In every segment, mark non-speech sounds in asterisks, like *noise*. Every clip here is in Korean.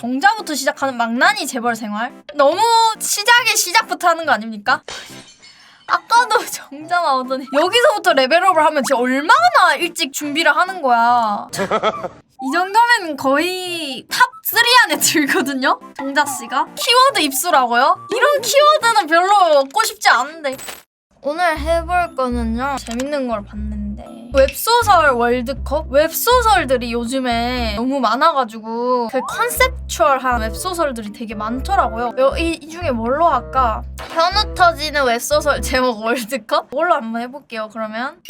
정자부터 시작하는 망나니 재벌 생활? 너무 시작에 시작부터 하는 거 아닙니까? 아까도 *laughs* 정자 나오더니 여기서부터 레벨업을 하면 진짜 얼마나 일찍 준비를 하는 거야. *laughs* 이 정도면 거의 탑3 안에 들거든요? 정자 씨가. 키워드 입수라고요? 이런 키워드는 별로 얻고 싶지 않은데. 오늘 해볼 거는요. 재밌는 걸 봤는데. 웹소설 월드컵? 웹소설들이 요즘에 너무 많아가지고 그 컨셉추얼한 웹소설들이 되게 많더라고요. 요- 이, 이 중에 뭘로 할까? 현우 터지는 웹소설 제목 월드컵? 이걸로 한번 해볼게요, 그러면.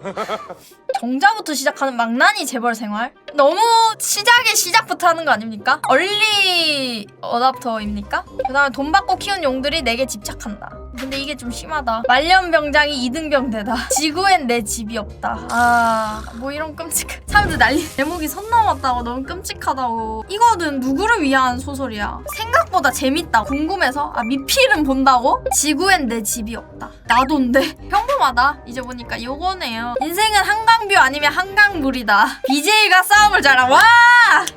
*laughs* 정자부터 시작하는 망나니 재벌 생활? 너무 시작에 시작부터 하는 거 아닙니까? 얼리 어답터입니까? 그 다음에 돈 받고 키운 용들이 내게 집착한다. 근데 이게 좀 심하다. 말년병장이 이등병대다. 지구엔 내 집이 없다. 아, 뭐 이런 끔찍한. 사람들 난리. 제목이 선 넘었다고 너무 끔찍하다고. 이거는 누구를 위한 소설이야? 생각 보다 재밌다. 궁금해서? 아, 미필은 본다고? 지구엔 내 집이 없다. 나도인데. *laughs* 평범하다. 이제 보니까 요거네요. 인생은 한강뷰 아니면 한강물이다. BJ가 싸움을 잘하. 와!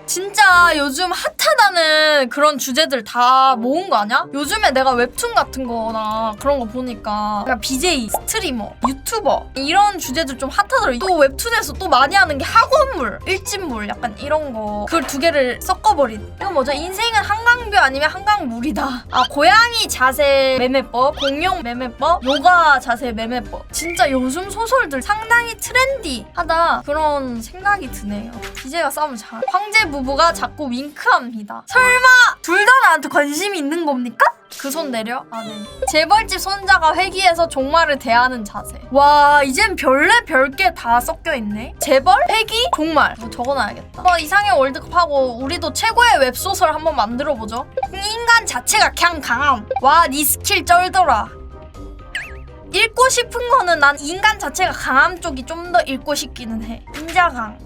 진짜 요즘 핫하다는 그런 주제들 다 모은 거 아니야? 요즘에 내가 웹툰 같은 거나 그런 거 보니까 그냥 BJ, 스트리머, 유튜버 이런 주제들 좀 핫하더라고. 또 웹툰에서 또 많이 하는 게 학원물, 일진물 약간 이런 거. 그걸 두 개를 섞어버린. 이거 뭐죠? 인생은 한강뷰 아니면 한강물이다. 아, 고양이 자세 매매법, 공룡 매매법, 요가 자세 매매법. 진짜 요즘 소설들 상당히 트렌디하다 그런 생각이 드네요. BJ가 싸움을 잘. 황제 부부가 자꾸 윙크합니다. 설마 둘 다 나한테 관심이 있는 겁니까? 그 손 내려? 아, 네. 재벌집 손자가 회기에서 종말을 대하는 자세. 와, 이젠 별래 별게 다 섞여 있네. 재벌? 회기? 종말. 뭐 적어놔야겠다. 어, 이상의 월드컵 하고 우리도 최고의 웹소설 한번 만들어보죠. 인간 자체가 그냥 강함. 와, 니 스킬 쩔더라. 읽고 싶은 거는 난 인간 자체가 강함 쪽이 좀 더 읽고 싶기는 해. 인자강.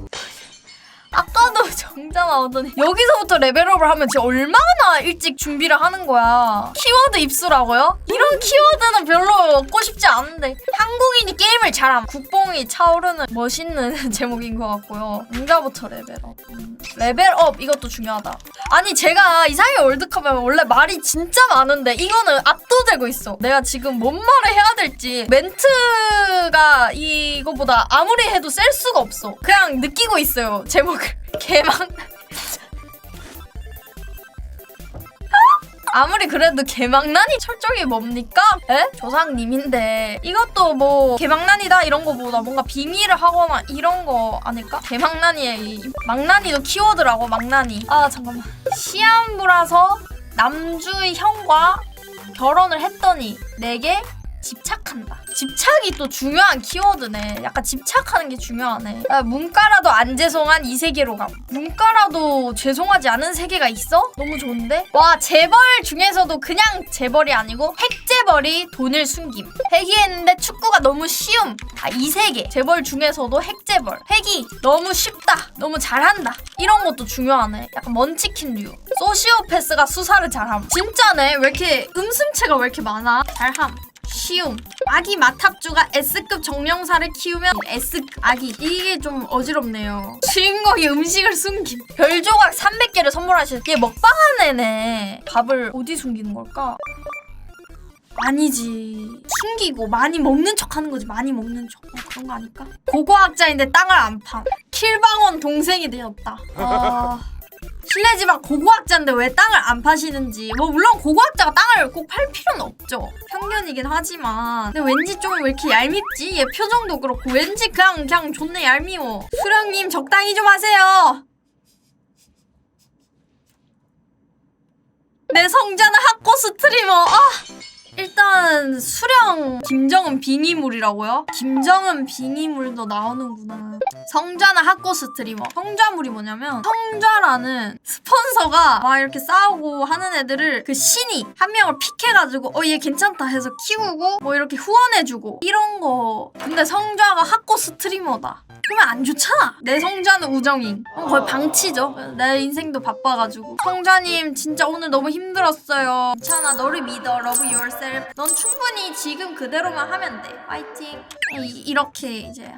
아까도 정자 나오더니 여기서부터 레벨업을 하면 진짜 얼마나 일찍 준비를 하는 거야. 키워드 입수라고요? 이런 키워드는 별로 얻고 싶지 않은데 한국인이 게임을 잘함. 국뽕이 차오르는 멋있는 *laughs* 제목인 것 같고요. 정자부터 레벨업. 음, 레벨업 이것도 중요하다. 아니 제가 이상의 월드컵에 원래 말이 진짜 많은데 이거는 압도되고 있어. 내가 지금 뭔 말을 해야 될지 멘트가 이거보다 아무리 해도 셀 수가 없어. 그냥 느끼고 있어요 제목을. 개망. *laughs* 아무리 그래도 개망난이 철저히 뭡니까? 에? 조상님인데 이것도 뭐 개망난이다 이런 거보다 뭔가 비밀을 하거나 이런 거 아닐까? 개망난이의 이 망난이도 키워드라고 망난이 아 잠깐만 시한부라서 남주의 형과 결혼을 했더니 내게 집착한다. 집착이 또 중요한 키워드네. 약간 집착하는 게 중요하네. 야, 문과라도 안 죄송한 이 세계로 감. 문과라도 죄송하지 않은 세계가 있어? 너무 좋은데? 와, 재벌 중에서도 그냥 재벌이 아니고 핵재벌이 돈을 숨김. 회기했는데 축구가 너무 쉬움. 아, 이 세계. 재벌 중에서도 핵재벌. 회기 너무 쉽다. 너무 잘한다. 이런 것도 중요하네. 약간 먼치킨류. 소시오패스가 수사를 잘함. 진짜네. 왜 이렇게 음슴체가 왜 이렇게 많아? 잘함. 쉬움. 아기 마탑주가 S급 정령사를 키우면 S 아기. 이게 좀 어지럽네요. 주인공이 음식을 숨김. 별 조각 300개를 선물하실 게 먹방한 애네. 밥을 어디 숨기는 걸까? 아니지. 숨기고 많이 먹는 척 하는 거지. 많이 먹는 척. 어, 그런 거 아닐까? 고고학자인데 땅을 안 팜. 킬방원 동생이 되었다. 아... 실례지만 고고학자인데 왜 땅을 안 파시는지. 뭐 물론 고고학자가 땅을 꼭 팔 필요는 없죠. 편견이긴 하지만. 근데 왠지 좀 왜 이렇게 얄밉지? 얘 표정도 그렇고. 왠지 그냥 그냥 존내 얄미워. 수령님 적당히 좀 하세요. 내 성자는 학고 스트리머. 아 일단 수령 김정은 빙의물이라고요? 김정은 빙의물도 나오는구나. 성좌는 학고 스트리머. 성좌물이 뭐냐면 성좌라는 스폰서가 막 이렇게 싸우고 하는 애들을 그 신이 한 명을 픽해가지고 어 얘 괜찮다 해서 키우고 뭐 이렇게 후원해주고 이런 거. 근데 성좌가 학고 스트리머다. 그러면 안 좋잖아. 내 성좌는 우정인. 어, 거의 방치죠. 내 인생도 바빠가지고. 성좌님 진짜 오늘 너무 힘들었어요. 괜찮아 너를 믿어. Love yourself. 넌 충분히 지금 그대로만 하면 돼. 파이팅. 이, 이렇게 이제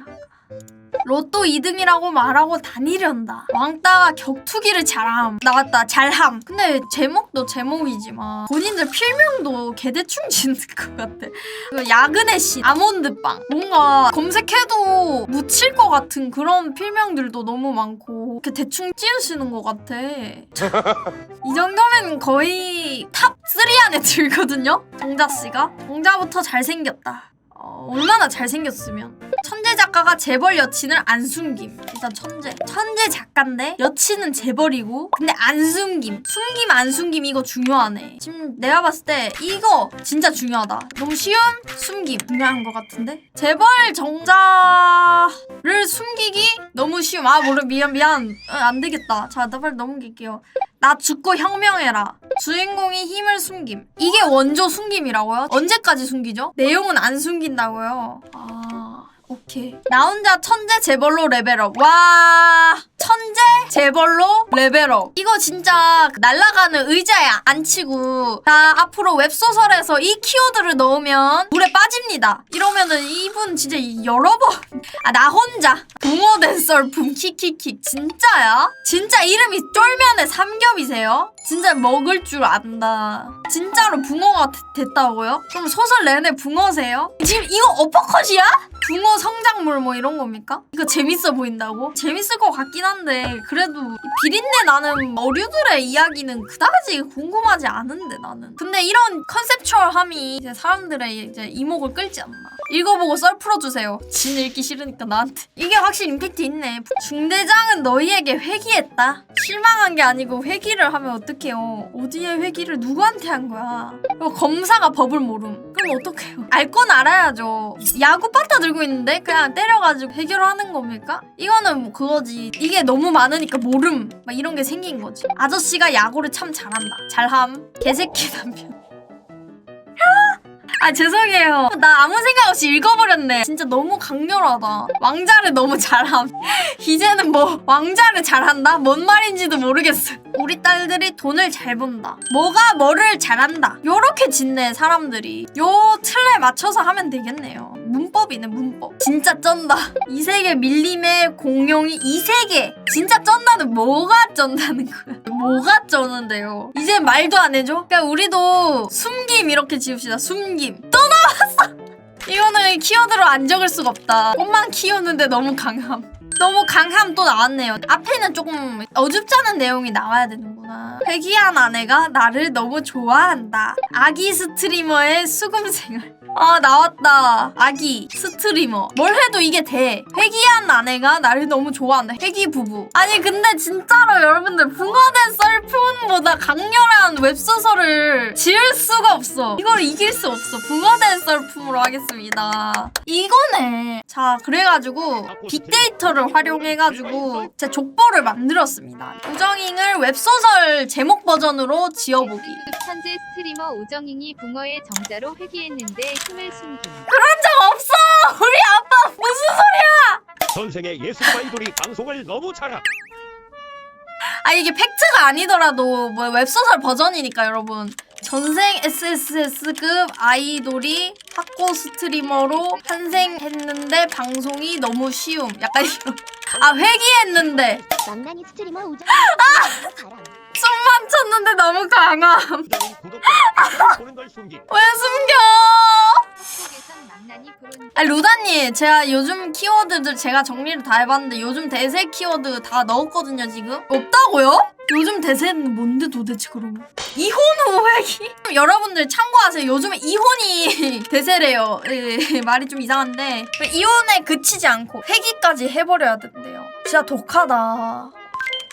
로또 2등이라고 말하고 다니련다. 왕따가 격투기를 잘함. 나왔다. 잘함. 근데 제목도 제목이지만 본인들 필명도 개대충 짓는 *laughs* 것 같아. 그 야근의 신, 아몬드빵. 뭔가 검색해도 묻힐 것 같은 그런 필명들도 너무 많고 이렇게 대충 지으시는 것 같아. 이 정도면 거의 탑3 안에 들거든요? 정자 씨가. 정자부터 잘생겼다. 어, 얼마나 잘생겼으면. 천재 작가가 재벌 여친을 안 숨김. 일단 천재. 천재 작가인데 여친은 재벌이고 근데 안 숨김. 숨김 안 숨김 이거 중요하네. 지금 내가 봤을 때 이거 진짜 중요하다. 너무 쉬운 숨김 중요한 것 같은데. 재벌 정자를 숨기기 너무 쉬움. 아 모르 미안 미안. 어, 안 되겠다. 자, 나 빨리 넘길게요. 나 죽고 혁명해라. 주인공이 힘을 숨김. 이게 원조 숨김이라고요? 언제까지 숨기죠? 내용은 안 숨긴다고요. 아, 오케이. 나 혼자 천재 재벌로 레벨업. 와, 천재 재벌로 레벨업. 이거 진짜 날아가는 의자에 앉히고 자 앞으로 웹소설에서 이 키워드를 넣으면 물에 빠집니다. 이러면은 이분 진짜 여러 번. 아 나 혼자 붕어된 썰품 키키키 진짜야? 진짜 이름이 쫄면의 삼겹이세요? 진짜 먹을 줄 안다. 진짜로 붕어가 되- 됐다고요? 그럼 소설 내내 붕어세요? 지금 이거 어퍼컷이야? 붕어 성장물 뭐 이런 겁니까? 이거 재밌어 보인다고? 재밌을 것 같긴 한데 그래도 이 비린내 나는 어류들의 이야기는 그다지 궁금하지 않은데 나는 근데 이런 컨셉추얼함이 이제 사람들의 이제 이목을 끌지 않나 읽어보고 썰 풀어주세요. 진 읽기 싫으니까 나한테. 이게 확실히 임팩트 있네. 중대장은 너희에게 회귀했다. 실망한 게 아니고 회귀를 하면 어떡해요? 어디에 회귀를 누구한테 한 거야? 검사가 법을 모름. 그럼 어떡해요? 알 건 알아야죠. 야구 빠따 들고 있는데 그냥 때려가지고 해결하는 겁니까? 이거는 뭐 그거지. 이게 너무 많으니까 모름. 막 이런 게 생긴 거지. 아저씨가 야구를 참 잘한다. 잘함. 개새끼 남편 아 죄송해요. 나 아무 생각 없이 읽어버렸네. 진짜 너무 강렬하다. 왕자를 너무 잘함. *laughs* 이제는 뭐 왕자를 잘한다? 뭔 말인지도 모르겠어. 우리 딸들이 돈을 잘 번다. 뭐가 뭐를 잘한다. 요렇게 짓네 사람들이. 요 틀에 맞춰서 하면 되겠네요 문법이네 문법 진짜 쩐다 이 세계 밀림의 공룡이 이 세계 진짜 쩐다는 뭐가 쩐다는 거야 뭐가 쩌는데요 이제 말도 안 해줘? 그러니까 우리도 숨김 이렇게 지읍시다 숨김 또 나왔어 *laughs* 이거는 키워드로 안 적을 수가 없다 꽃만 키우는데 너무 강함 너무 강함 또 나왔네요. 앞에는 조금 어줍잖은 내용이 나와야 되는구나. 회귀한 아내가 나를 너무 좋아한다. 아기 스트리머의 수금 생활. 아 나왔다. 아기 스트리머. 뭘 해도 이게 돼. 회귀한 아내가 나를 너무 좋아한다. 회귀 부부. 아니 근데 진짜로 여러분들 붕어된 썰품보다 강렬한 웹소설을 지을 수가 없어. 이걸 이길 수 없어. 붕어된 썰품으로 하겠습니다. 이거네. 자 그래가지고 빅데이터를 활용해가지고 제 족보를 만들었습니다. 우정잉을 웹소설 제목 버전으로 지어보기. 현재 스트리머 우정잉이 붕어의 정자로 회귀했는데 힘을 숨김. 적 없어! 우리 아빠 무슨 소리야! 전생의 예술 아이돌이 방송을 너무 잘함. 아 이게 팩트가 아니더라도 뭐 웹소설 버전이니까 여러분 전생 SSS급 아이돌이 학고 스트리머로 탄생했는데 방송이 너무 쉬움 약간 이런 아 회귀했는데 망나니 스트리머 우정 아! 숨만 쳤는데 너무 강함. 왜 숨겨? 아 루다님 제가 요즘 키워드들 제가 정리를 다 해봤는데 요즘 대세 키워드 다 넣었거든요 지금. 없다고요? 요즘 대세는 뭔데 도대체 그러면? 이혼 후 회기? *laughs* 여러분들 참고하세요. 요즘에 이혼이 *laughs* 대세래요. 예, 말이 좀 이상한데. 이혼에 그치지 않고 회기까지 해버려야 된대요. 진짜 독하다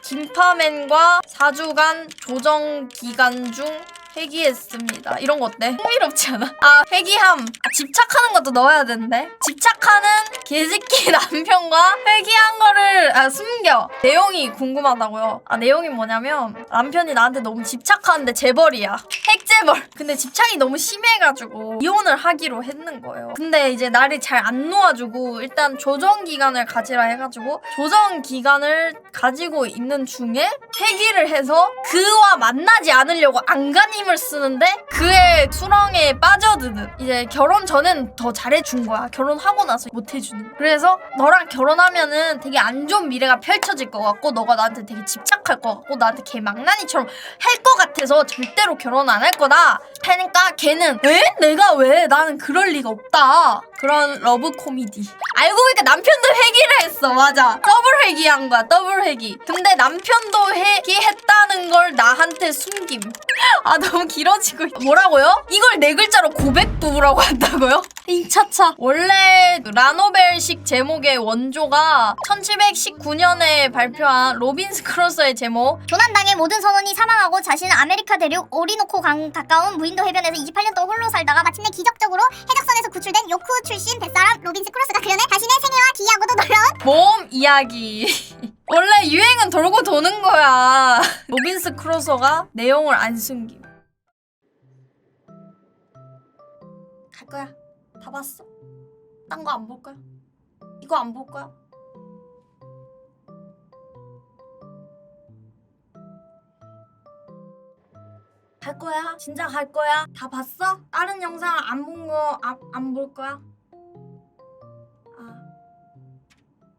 김파맨과 4주간 조정 기간 중 회귀했습니다. 이런 거 어때? 흥미롭지 않아? 아, 회귀함. 아, 집착하는 것도 넣어야 되는데. 집착하는 개새끼 *laughs* 남편과 회귀한 거를 아, 숨겨. 내용이 궁금하다고요. 아, 내용이 뭐냐면 남편이 나한테 너무 집착하는데 재벌이야. 핵재벌. 근데 집착이 너무 심해가지고 이혼을 하기로 했는 거예요. 근데 이제 날이 잘안 놓아주고 일단 조정 기간을 가지라 해가지고 조정 기간을 가지고 있는 중에 회귀를 해서 그와 만나지 않으려고 안간힘을 힘을 쓰는데 그의 수렁에 빠져드는 이제 결혼 전엔 더 잘해준 거야 결혼하고 나서 못해주는. 그래서 너랑 결혼하면은 되게 안 좋은 미래가 펼쳐질 것 같고 너가 나한테 되게 집착할 것 같고 나한테 걔 망나니처럼 할 것 같아서 절대로 결혼 안 할 거다. 하니까 걔는 왜? 내가 왜? 나는 그럴 리가 없다. 그런 러브 코미디. 알고 보니까 남편도 회기를 했어. 맞아. 더블 회기한 거야 더블 회기. 근데 남편도 회기했다는 걸 나한테 숨김. *laughs* 아 너무 길어지고 있- 뭐라고요? 이걸 네 글자로 고백부라고 *laughs* 한다고요? 이차차. 원래 라노벨식 제목의 원조가 1719년에 발표한 로빈스 크루소의 제목. 조난당해 모든 선원이 사망하고 자신은 아메리카 대륙 오리노코 강 가까운 무인도 해변에서 28년 동안 홀로 살다가 마침내 기적적으로 해적선에서 구출된 요크 출신 뱃사람 로빈스 크루스가 그려낸 자신의 생애와 기이하고도 놀라운 모험 이야기 *laughs* 원래 유행은 돌고 도는 거야. *laughs* 로빈스 크루소가 내용을 안 숨김 갈 거야. 다 봤어? 딴 거 안 볼 거야? 이거 안 볼 거야? 갈 거야. 진짜 갈 거야. 다 봤어? 다른 영상 안 본 거안볼 거야